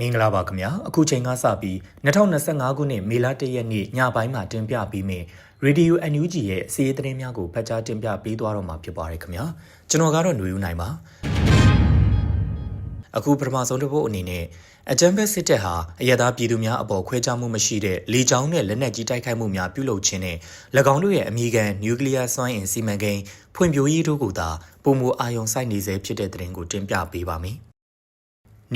မင်္ဂလာပါခင်ဗျာအခုချိန်ကစပြီး2025ခုနှစ်မေလ1ရက်နေ့ညပိုင်းမှာတင်ပြပြီးမြင် Radio NUG ရဲ့စီးရီးသတင်းများကိုဖတ်ကြားတင်ပြပေးသွားတော့မှာဖြစ်ပါတယ်ခင်ဗျာကျွန်တော်ကတော့ຫນွေဦးနိုင်ပါအခုပထမဆုံးတစ်ပုတ်အနေနဲ့အကြံဖက်စစ်တပ်ဟာအရသာပြည်သူများအပေါ်ခွဲခြားမှုမရှိတဲ့လေကြောင်းနဲ့လက်နက်ကြီးတိုက်ခိုက်မှုများပြုလုပ်ခြင်းနဲ့၎င်းတို့ရဲ့အမိခံနျူကလ িয়ার စွမ်းအင်စီမံကိန်းဖွံ့ဖြိုးရေးတို့ကိုသာပုံမူအာရုံစိုက်နေစေဖြစ်တဲ့သတင်းကိုတင်ပြပေးပါမယ်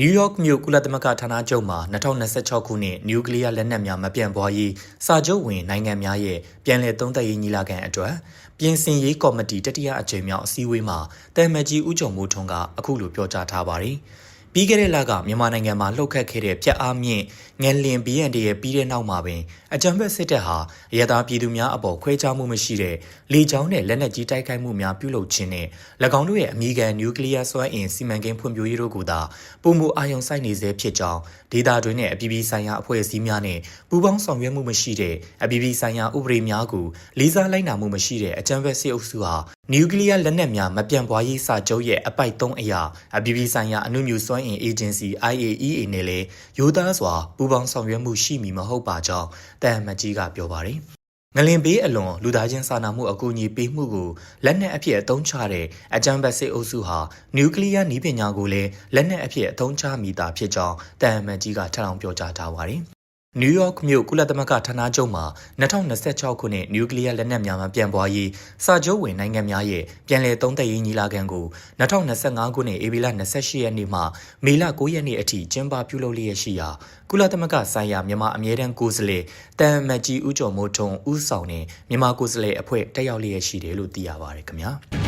နယူးယောက်မြို့ကုလသမဂ္ဂဌာနချုပ်မှာ2026ခုနှစ်နျူကလ িয়ার လက်နက်များမပြန့်ပွားရေးစာချုပ်ဝင်နိုင်ငံများရဲ့ပြန်လည်သုံးသပ်ရေးညီလာခံအတွက်ပြင်ဆင်ရေးကော်မတီတတိယအကြိမ်မြောက်အစည်းအဝေးမှာတာမန်ကြီးဦးကျော်မိုးထွန်းကအခုလိုပြောကြားထားပါတယ်။ ပြီးခဲ့တဲ့လကမြန်မာနိုင်ငံမှာလှုပ်ခတ်ခဲ့တဲ့ပြက်အားမြင့်ငလင်ဘီယန်တရဲ့ပြီးတဲ့နောက်မှာပင်အကြံဖက်စစ်တပ်ဟာအရသာပြည်သူများအပေါ်ခွဲခြားမှုမရှိတဲ့လေကြောင်းနဲ့လက်နက်ကြီးတိုက်ခိုက်မှုများပြုလုပ်ခြင်းနဲ့၎င်းတို့ရဲ့အမိခံနျူကလ িয়ার စွမ်းအင်စီမံကိန်းဖွံ့ဖြိုးရေးတို့ကိုသာပုံမူအာရုံစိုက်နေစေဖြစ်ကြောင်းဒေတာတွင်နဲ့အပြည်ပြည်ဆိုင်ရာအဖွဲ့အစည်းများနဲ့ပူးပေါင်းဆောင်ရွက်မှုမရှိတဲ့အပြည်ပြည်ဆိုင်ရာဥပဒေများကိုလေးစားလိုက်နာမှုမရှိတဲ့အကြံဖက်စစ်အုပ်စုဟာ နျူကလ িয়ার လက်နက်များမပြန့်ပွားရေးစာချုပ်ရဲ့အပိုက်၃အရာအပြည်ပြည်ဆိုင်ရာအနုမြူစွမ်းအင်အေဂျင်စီ IAEA နဲ့လည်းရိုးသားစွာပူးပေါင်းဆောင်ရွက်မှုရှိမည်မဟုတ်ပါကြောင်းတန်မကြီးကပြောပါတယ်။ငလင်ဘေးအလွန်လူသားချင်းစာနာမှုအကူအညီပေးမှုကိုလက်နက်အဖြစ်အသုံးချတဲ့အကြံပတ်စစ်အုပ်စုဟာနျူကလ িয়ার နည်းပညာကိုလည်းလက်နက်အဖြစ်အသုံးချမိတာဖြစ်ကြောင်းတန်မကြီးကထပ်လောင်းပြောကြားထားပါတယ်။ နယူးယောက်မြို့ကုလသမဂ္ဂဌာနချုပ်မှာ2026ခုနှစ်နျူကလ িয়ার လက်နက်များမှပြန်ပွားရေးစာချုပ်ဝင်နိုင်ငံများရဲ့ပြန်လည်သုံးသပ်ရေးညီလာခံကို2025ခုနှစ်ဧပြီလ28ရက်နေ့မှမေလ9ရက်နေ့အထိကျင်းပပြုလုပ်လျက်ရှိရာကုလသမဂ္ဂဆိုင်ရာမြန်မာအမြဲတမ်းကိုယ်စားလှယ်တန်မတ်ကြီးဦးကျော်မိုးထွန်းဦးဆောင်တဲ့မြန်မာကိုယ်စားလှယ်အဖွဲ့တက်ရောက်လျက်ရှိတယ်လို့သိရပါတယ်ခင်ဗျာ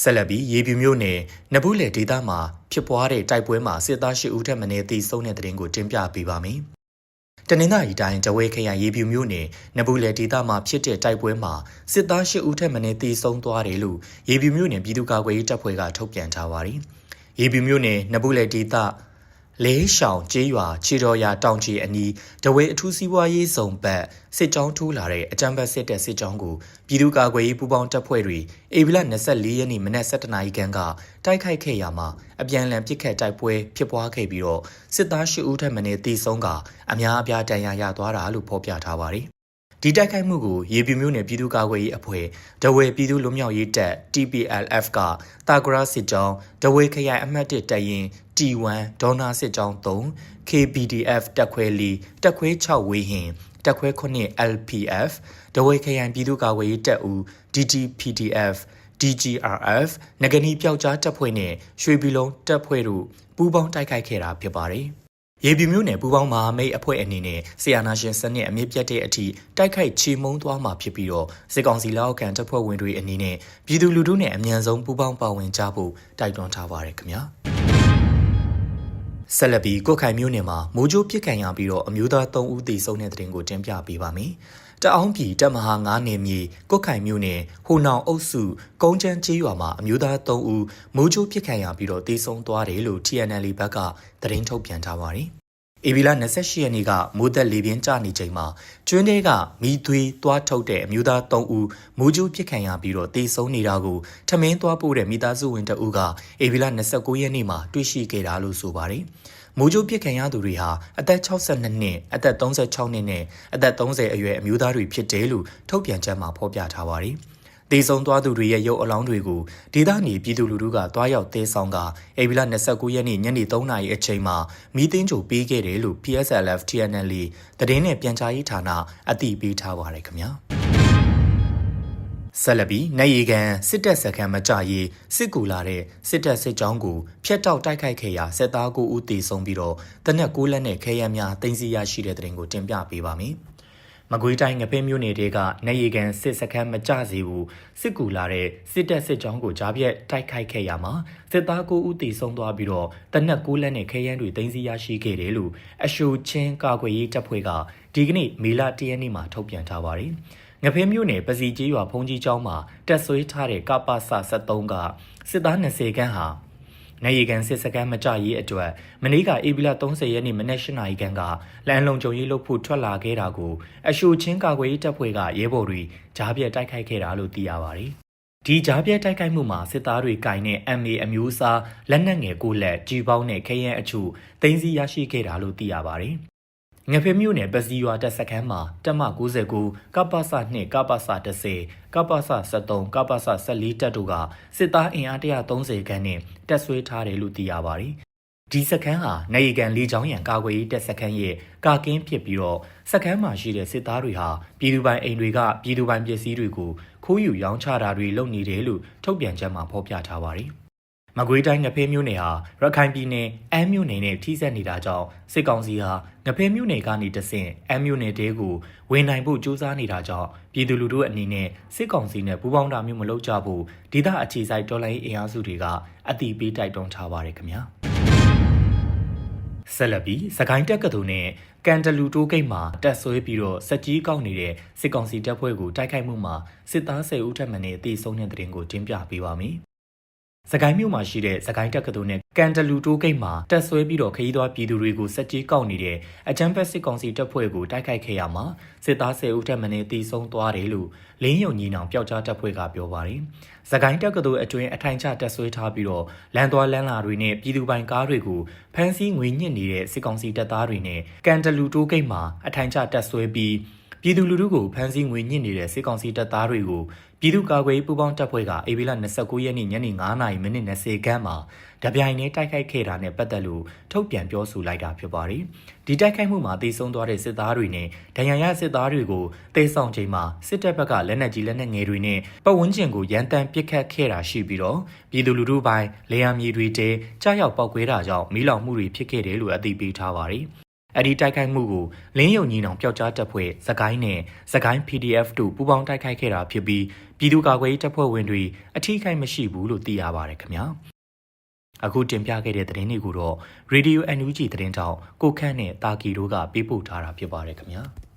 ဆက်လက်ပြီးရေပြူမြို့နယ်နဘူးလေဒေသမှာဖြစ်ပွားတဲ့တိုက်ပွဲမှာစစ်သား၈ဦးထက်မနည်းသေဆုံးတဲ့တဲ့ရင်ကိုတင်ပြပေးပါမယ်။တနင်္သာရီတိုင်းတဝဲခရိုင်ရေပြူမြို့နယ်နဘူးလေဒေသမှာဖြစ်တဲ့တိုက်ပွဲမှာစစ်သား၈ဦးထက်မနည်းသေဆုံးသွားတယ်လို့ရေပြူမြို့နယ်ပြည်သူ့ကာကွယ်ရေးတပ်ဖွဲ့ကထုတ်ပြန်ထားပါတယ်။ရေပြူမြို့နယ်နဘူးလေဒေသ လဲရှောင်ကျေးရွာခြေတော်ရာတောင်ချီအနီးတဝဲအထူးစီးပွားရေးဇုံဘက်စစ်ကြောင်းထိုးလာတဲ့အကြမ်းဖက်စစ်တပ်စစ်ကြောင်းကိုပြည်သူ့ကာကွယ်ရေးပူးပေါင်းတပ်ဖွဲ့တွေဧပြီလ24ရက်နေ့မနက်7:00နာရီခန့်ကတိုက်ခိုက်ခဲ့ရမှာအပြန်အလှန်ပစ်ခတ်တိုက်ပွဲဖြစ်ပွားခဲ့ပြီးတော့စစ်သား၈ဦးထပ်မံတေဆုံးကအများအပြားတန်ရာရသွားတာလို့ဖော်ပြထားပါတယ်ဒီတိုက်ခိုက်မှုကိုရေပြူမျိုးနယ်ပြည်သူ့ကာကွယ်ရေးအဖွဲ့ဒဝဲပြည်သူ့လွတ်မြောက်ရေးတပ် TPLF ကတာဂရာစစ်ကြောင်းဒဝဲခရိုင်အမှတ်1တပ်ရင် T1 ဒေါနာစစ်ကြောင်း3 KPDF တက်ခွဲ4တက်ခွဲ6ဝေးဟင်တက်ခွဲ9 LPF ဒဝဲခရိုင်ပြည်သူ့ကာကွယ်ရေးတပ်ဦး DTPDF DGRF ငကနီပျောက်ကြားတပ်ဖွဲ့နဲ့ရွှေပြည်လုံးတပ်ဖွဲ့တို့ပူးပေါင်းတိုက်ခိုက်ခဲ့တာဖြစ်ပါတယ်။ရေပြူမျိုးနယ်ပူပေါင်းမဟာမိတ်အဖွဲ့အနေနဲ့ဆီယာနာရှင်စနစ်အမြင့်ပြတ်တဲ့အထိတိုက်ခိုက်ချေမှုန်းသွားမှာဖြစ်ပြီးတော့စစ်ကောင်စီလက်အောက်ခံတပ်ဖွဲ့ဝင်တွေအနေနဲ့ပြည်သူလူထုနဲ့အမြန်ဆုံးပူးပေါင်းပါဝင်ကြဖို့တိုက်တွန်းထားပါရခင်ဗျာ ဆက်လက်ပြီးကိုခိုင်မျိုးနယ်မှာမိုးကြိုးပြစ်ခံရပြီးတော့အမျိုးသား3ဦးသေဆုံးတဲ့တဲ့တင်ကိုတင်ပြပေးပါမယ်။တအောင်းပြည်တပ်မဟာ9နယ်မြေကုတ်ခိုင်မြို့နယ်ဟိုနောင်အုပ်စုကုန်းချမ်းကျေးရွာမှာအမျိုးသား3ဦးမိုးချိုးပစ်ခံရပြီးတော့တေဆုံးသွားတယ်လို့ TNL ဘက်ကသတင်းထုတ်ပြန်ထားပါတယ်။ ဧပြီလ28ရက်နေ့ကမိုးသက်လေပြင်းကျနေချိန်မှာကျွန်းထဲကမိသွေးသွားထုတ်တဲ့အမျိုးသား3ဦးမိုးကြိုးပစ်ခံရပြီးတော့တေဆုံးနေတာကိုထမင်းသွားပို့တဲ့မိသားစုဝင်တအူးကဧပြီလ29ရက်နေ့မှာတွေ့ရှိခဲ့တာလို့ဆိုပါတယ်။မိုးကြိုးပစ်ခံရသူတွေဟာအသက်62နှစ်အသက်36နှစ်နဲ့အသက်30အရွယ်အမျိုးသားတွေဖြစ်တယ်လို့ထုတ်ပြန်ချက်မှာဖော်ပြထားပါတယ်။ ဒေဆုံသွားသူတွေရဲ့ရုပ်အလောင်းတွေကိုဒေသနေပြည်သူလူထုကတွားရောက်သေးဆောင်ကအေဗီလာ29ရက်နေ့ညနေ3နာရီအချိန်မှာမီးတင်းကြိုပေးခဲ့တယ်လို့ PSLF TNL သတင်းနဲ့ပြန်ကြားရေးဌာနအသိပေးထားပါတယ်ခင်ဗျာ။ဆက်လက်ပြီးနိုင်ရီကန်စစ်တပ်စခန်းမကြရေးစစ်ကူလာတဲ့စစ်တပ်စစ်ကြောင်းကိုဖျက်တောက်တိုက်ခိုက်ခဲ့ရာစစ်သားကိုဦးတေဆုံးပြီးတော့တနက်ကိုလက်နဲ့ခဲယမ်းများတင်စီရရှိတဲ့တဲ့ရင်ကိုတင်ပြပေးပါမယ်။ မကွေးတိုင်းငပင်းမြို့နယ်တွေကနိုင်ရီကန်စစ်စခန်းမကြစေဘူးစစ်ကူလာတဲ့စစ်တပ်စစ်ကြောင်းကိုကြားပြက်တိုက်ခိုက်ခဲ့ရမှာစစ်သားကိုဦးတေဆုံးသွားပြီးတော့တနက်ကိုလက်နဲ့ခဲယမ်းတွေတင်စီရရှိခဲ့တယ်လို့အရှိုချင်းကာကွယ်ရေးတပ်ဖွဲ့ကဒီကနေ့မေလ၁ရက်နေ့မှာထုတ်ပြန်ထားပါတယ်။ငဖဲမြို့နယ်ပစီကျေးရွာဖုန်ကြီးကျောင်းမှာတက်ဆွေးထားတဲ့ကပစ73ကစစ်သား20ခန်းဟာ နိုင်ရီကန်စစ်စကန်မကြရေးအတွက်မနေ့ကဧပြီလ30ရက်နေ့မနက်၈နာရီခန့်ကလမ်းလုံခြုံရေးလုပ်ဖို့ထွက်လာခဲ့တာကိုအရှိုချင်းကာကွယ်ရေးတပ်ဖွဲ့ကရဲဘော်တွေကြားပြတ်တိုက်ခိုက်ခဲ့တာလို့သိရပါတယ်ဒီကြားပြဲတိုက်ခိုက်မှုမှာစစ်သားတွေကင်တဲ့ MA အမျိုးအစားလက်နက်ငယ်ကိုလက်ကြီးပေါင်းနဲ့ခရဲအချို့တင်စီရရှိခဲ့တာလို့သိရပါတယ်။ ငဖေမြို့နယ်ပစီရွာတပ်စခန်းမှာတက်မ69ကပ္ပစ2ကပ္ပစ10ကပ္ပစ73ကပ္ပစ14တပ်တို့ကစစ်သားအင်အား130ခန်းနဲ့တပ်ဆွဲထားတယ်လို့သိရပါတယ်။ဒီစခန်းဟာနေရီကန်လီချောင်းရံကာကွယ်ရေးတပ်စခန်းရဲ့ကာကင်းဖြစ်ပြီးတော့စခန်းမှာရှိတဲ့စစ်သားတွေဟာပြည်သူပိုင်အိမ်တွေကပြည်သူပိုင်ပစ္စည်းတွေကိုခိုးယူရောင်းချတာတွေလုပ်နေတယ်လို့ထုတ်ပြန်ချက်မှာဖော်ပြထားပါတယ်။ မကွေးတိုင်းငဖဲမြို့နယ်ဟာရခိုင်ပြည်နယ်အမ်းမြို့နယ်နဲ့ထိစပ်နေတာကြောင့်စစ်ကောင်စီဟာငဖဲမြို့နယ်ကနေတဆင့်အမ်းမြို့နယ်တဲကိုဝင်နိုင်ဖို့ကြိုးစားနေတာကြောင့်ပြည်သူလူထုအနေနဲ့စစ်ကောင်စီနဲ့ပူးပေါင်းတာမျိုးမလုပ်ကြဘူးဒေသအခြေစိုက်တော်လိုင်းအင်အားစုတွေကအတိပေးတိုက်တွန်းထားပါတယ်ခင်ဗျာ။ဆက်လက်ပြီးစကိုင်းတက်ကတူနဲ့ကန်တလူတိုးဂိတ်မှာတက်ဆွဲပြီးတော့စက်ကြီးကောက်နေတဲ့စစ်ကောင်စီတပ်ဖွဲ့ကိုတိုက်ခိုက်မှုမှာစစ်သား10ဦးထပ်မံနဲ့တေဆုံးတဲ့တဲ့ရင်ကိုတင်ပြပေးပါမယ်။ စကိုင်းမြို့မှာရှိတဲ့စကိုင်းတက်ကတူနဲ့ကန်တလူတိုးဂိတ်မှာတက်ဆွဲပြီးတော့ခရီးသွားပြည်သူတွေကိုစက်ကြီးကောက်နေတဲ့အကြမ်းဖက်စစ်ကောင်စီတပ်ဖွဲ့ကိုတိုက်ခိုက်ခဲ့ရမှာစစ်သား10ဦးထပ်မံနဲ့တေဆုံးသွားတယ်လို့လင်းယုံညီနောင်ပျောက်ကြားတပ်ဖွဲ့ကပြောပါတယ်။စကိုင်းတက်ကတူအတွင်းအထိုင်ချတက်ဆွဲထားပြီးတော့လမ်းသွားလမ်းလာတွေနဲ့ပြည်သူပိုင်ကားတွေကိုဖမ်းဆီးငွေညှစ်နေတဲ့စစ်ကောင်စီတပ်သားတွေနဲ့ကန်တလူတိုးဂိတ်မှာအထိုင်ချတက်ဆွဲပြီး ပြည်သူလူထုကိုဖမ်းဆီးငွေညှစ်နေတဲ့စစ်ကောင်စီတပ်သားတွေကိုပြည်သူ့ကာကွယ်ရေးပူးပေါင်းတပ်ဖွဲ့ကအေဗီလာ29ရက်နေ့ညနေ9:00မိနစ်20ခန်းမှာတပြိုင်တည်းတိုက်ခိုက်ခဲ့တာနဲ့ပတ်သက်လို့ထုတ်ပြန်ပြောဆိုလိုက်တာဖြစ်ပါတယ်။ဒီတိုက်ခိုက်မှုမှာတေဆုံးသွားတဲ့စစ်သားတွေနဲ့ဒဏ်ရာရစစ်သားတွေကိုတေဆောင်ချိန်မှာစစ်တပ်ဘက်ကလက်နက်ကြီးလက်နက်ငယ်တွေနဲ့ပတ်ဝန်းကျင်ကိုရန်တမ်းပစ်ခတ်ခဲ့တာရှိပြီးတော့ပြည်သူလူထုပိုင်းလေယာဉ်မြေတွေတဲကြားရောက်ပောက်ကွဲတာကြောင့်မီးလောင်မှုတွေဖြစ်ခဲ့တယ်လို့အသိပေးထားပါတယ်။ အဲ့ဒီတိုက်ခိုက်မှုကိုလင်းယုံညီနောင်ပျောက်ကြားတပ်ဖွဲ့စကိုင်းနဲ့စကိုင်း PDF တို့ပူးပေါင်းတိုက်ခိုက်ခဲ့တာဖြစ်ပြီးပြည်သူ့ကာကွယ်ရေးတပ်ဖွဲ့ဝင်တွေအထီးခိုက်မရှိဘူးလို့သိရပါတယ်ခင်ဗျာအခုတင်ပြခဲ့တဲ့သတင်းတွေကိုတော့ Radio NUG သတင်းတောက်ကိုခန့်နဲ့တာကီတို့ကပေးပို့ထားတာဖြစ်ပါတယ်ခင်ဗျာ